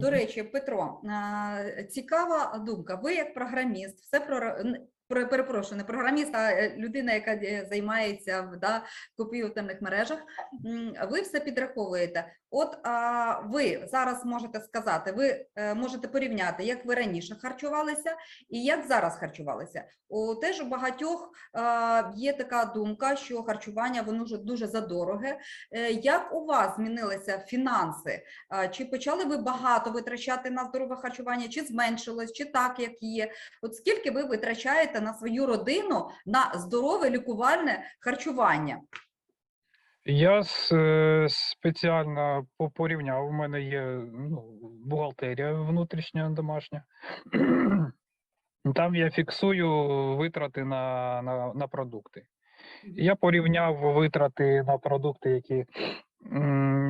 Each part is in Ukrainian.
До речі, Петро, цікава думка. Ви як програміст, все про про- перепрошую, не програміст, а е, людина, яка е, займається в да, комп'ютерних мережах. Ви все підраховуєте. От а, ви зараз можете сказати, ви е, можете порівняти, як ви раніше харчувалися і як зараз харчувалися. У теж у багатьох е, є така думка, що харчування воно вже дуже задороге. Е, Як у вас змінилися фінанси? А, Чи почали ви багато витрачати на здорове харчування, чи зменшилось, чи так, як є? От скільки ви витрачаєте на свою родину на здорове лікувальне харчування? Я е, спеціально по- порівняв. У мене є ну, бухгалтерія внутрішня домашня. Там я фіксую витрати на, на, на продукти. Я порівняв витрати на продукти, які,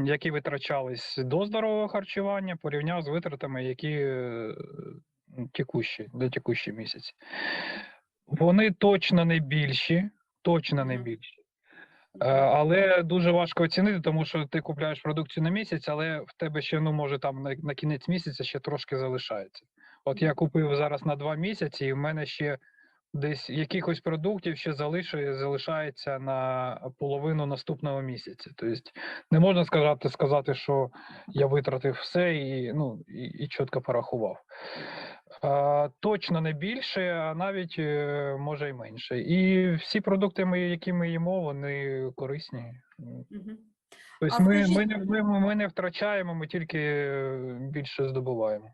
які витрачались до здорового харчування, порівняв з витратами, які е, текущі, до текущі місяці. Вони точно не більші, точно не більші. Е, Але дуже важко оцінити, тому що ти купляєш продукцію на місяць, але в тебе ще, ну, може, там на, на кінець місяця ще трошки залишається. От я купив зараз на два місяці, і в мене ще десь якихось продуктів ще залишає, залишається на половину наступного місяця. Тобто не можна сказати, сказати, що я витратив все і, ну, і, і чітко порахував. Точно не більше, а навіть е, може й менше. І всі продукти, ми, які ми їмо, вони корисні. Мгм. Тобто ми, ми, скажіть- не, ми, ми не втрачаємо, ми тільки е, більше здобуваємо.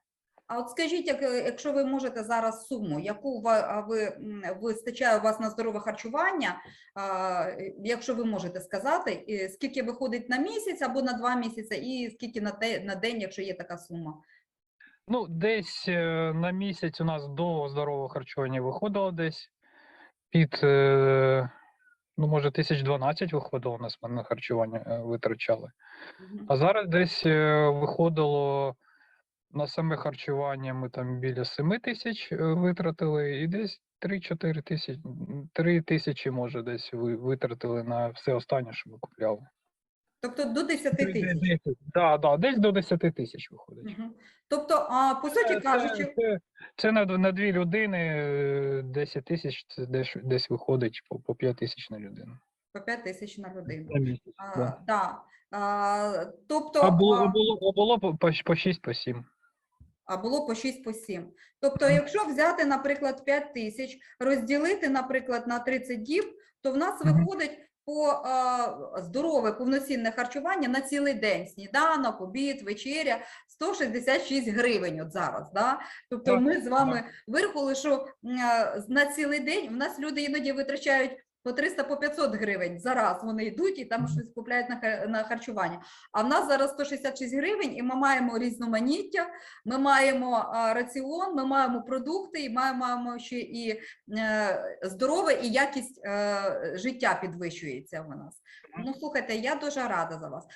А от скажіть, як, е, якщо ви можете зараз суму, яку ва- ви вистачає у вас на здорове харчування, а, якщо ви можете сказати, і скільки виходить на місяць або на два місяці, і скільки на, те, на день, якщо є така сума? Ну, десь е, на місяць у нас до здорового харчування виходило десь під, е, ну, може, тисяч 12 виходило у нас на харчування е, витрачали. А зараз десь виходило на саме харчування ми там біля 7 тисяч витратили, і десь 3-4 тисячі, 3 тисячі, може, десь ви- витратили на все останнє, що ми купляли. Тобто до 10 тисяч. Так, да, десь до 10 тисяч виходить. Мгм. Тобто, а, по суті Це- кажучи, Це, це, на, на дві людини е, 10 тисяч, це десь, десь виходить по, по 5 тисяч на людину. по 5 тисяч на людину. На місяць, А, да. да. А, тобто, А було, а, було, а було по, по, по 6, по 7. а було по 6 по 7. Тобто, якщо взяти, наприклад, 5 тисяч, розділити, наприклад, на 30 діб, то в нас виходить по здорове повноцінне харчування на цілий день. Сніданок, обід, вечеря 166 гривень от зараз. Да? Тобто Так, ми з вами вирахували, що м, на цілий день в нас люди іноді витрачають по 300 по 500 гривень зараз вони йдуть і там щось купляють на, на харчування. А в нас зараз 166 гривень, і ми маємо різноманіття, ми маємо раціон, ми маємо продукти, і маємо, маємо ще і е, здорове, і якість е, життя підвищується у нас. Ну, слухайте, я дуже рада за вас.